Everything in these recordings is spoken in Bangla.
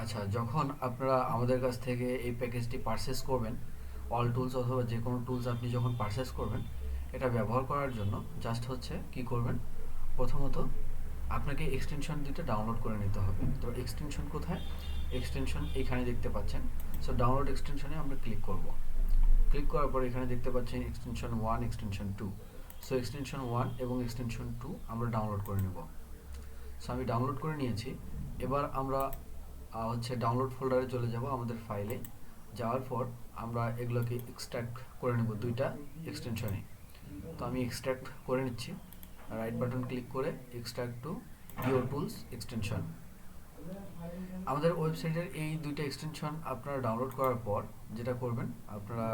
আচ্ছা যখন আপনারা আমাদের কাছ থেকে এই প্যাকেজটি পারচেস করবেন অল টুলস অথবা যে কোনো টুলস আপনি যখন পারচেস করবেন, এটা ব্যবহার করার জন্য জাস্ট হচ্ছে কি করবেন? প্রথমত আপনাকে এক্সটেনশন দুটো ডাউনলোড করে নিতে হবে। তো এক্সটেনশন কোথায়? এক্সটেনশন এখানে দেখতে পাচ্ছেন। সো ডাউনলোড এক্সটেনশনে আমরা ক্লিক করব। ক্লিক করার পর এখানে দেখতে পাচ্ছেন extension one extension two so extension one এবং এক্সটেনশন টু আমরা ডাউনলোড করে নেব। সো আমি ডাউনলোড করে নিয়েছি। এবার আমরা হচ্ছে ডাউনলোড ফোল্ডারে চলে যাব আমাদের ফাইলে যাওয়ার পর আমরা এগুলোকে এক্সট্রাক্ট করে নেব দুইটা এক্সটেনশনে তো আমি এক্সট্রাক্ট করে নিচ্ছি। রাইট বাটন ক্লিক করে extract to your tools extension আমাদের ওয়েবসাইটের এই দুইটা এক্সটেনশন আপনারা ডাউনলোড করার পর যেটা করবেন, আপনারা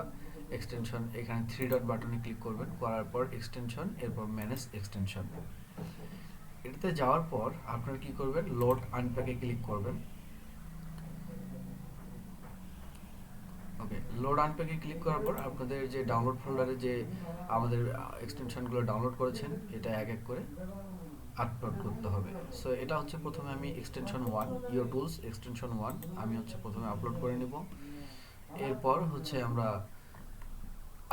এক্সটেনশন এখানে থ্রি ডট বাটনে ক্লিক করবেন। করার পর এক্সটেনশন এরপর ম্যানেজ এক্সটেনশন এটাতে যাওয়ার পর আপনারা কি করবেন লোড আনপ্যাকে ক্লিক করবেন। ওকে লোড আনপ্যাকে ক্লিক করার পর আপনাদের যে ডাউনলোড ফোল্ডারে যে আমাদের এক্সটেনশনগুলো ডাউনলোড করেছেন, এটা এক এক করে আপলোড করতে হবে। সো এটা হচ্ছে প্রথমে আমি extension one your tools extension one আমি হচ্ছে প্রথমে আপলোড করে নেব। এরপর হচ্ছে আমরা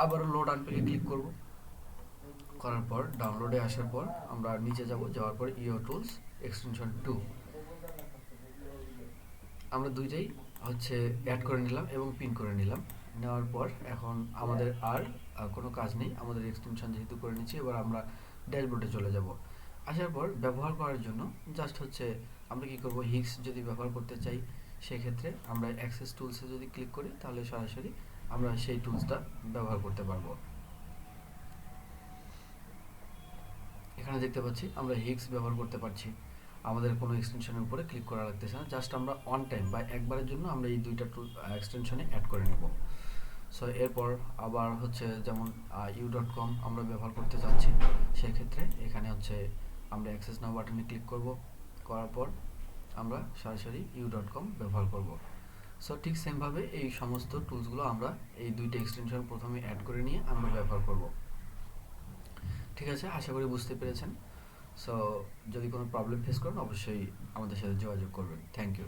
আবার লোড আনপ্যাকে ক্লিক করব। করার পর ডাউনলোডে আসার পর আমরা নিচে যাব, যাওয়ার পর ইওর টুলস এক্সটেনশন টু আমরা দুইটাই হচ্ছে অ্যাড করে নিলাম এবং পিন করে নিলাম। নেওয়ার পর এখন আমাদের আর কোনো কাজ নেই। আমাদের এক্সটেনশন যেহেতু করে নিচ্ছি, এবার আমরা ড্যাশবোর্ডে চলে যাব। আসার পর ব্যবহার করার জন্য জাস্ট হচ্ছে আমরা কি করব? হিক্স যদি ব্যবহার করতে চাই, সেক্ষেত্রে আমরা অ্যাক্সেস টুলসে যদি ক্লিক করি, তাহলে সরাসরি আমরা সেই টুলসটা ব্যবহার করতে পারব। এখানে দেখতে পাচ্ছি, আমরা হিক্স ব্যবহার করতে পারছি। আমাদের কোনো এক্সটেনশনের উপরে ক্লিক করা লাগতেছে না। জাস্ট আমরা অন টাইম বা একবারের জন্য আমরা এই দুইটা টুল এক্সটেনশনে অ্যাড করে নেব। সো এরপর আবার হচ্ছে যেমন ইউ ডট কম আমরা ব্যবহার করতে চাচ্ছি সেক্ষেত্রে এখানে হচ্ছে আমরা অ্যাক্সেস নাও বাটনে ক্লিক করব। করার পর আমরা সরাসরি ইউ ডট কম ব্যবহার করব। সো ঠিক সেমভাবে এই সমস্ত টুলসগুলো আমরা এই দুইটা এক্সটেনশন প্রথমে অ্যাড করে নিয়ে আমরা ব্যবহার করব। ঠিক আছে? আশা করি বুঝতে পেরেছেন। সো যদি কোনো প্রবলেম ফেস করেন অবশ্যই আমাদের সাথে যোগাযোগ করবেন। Thank you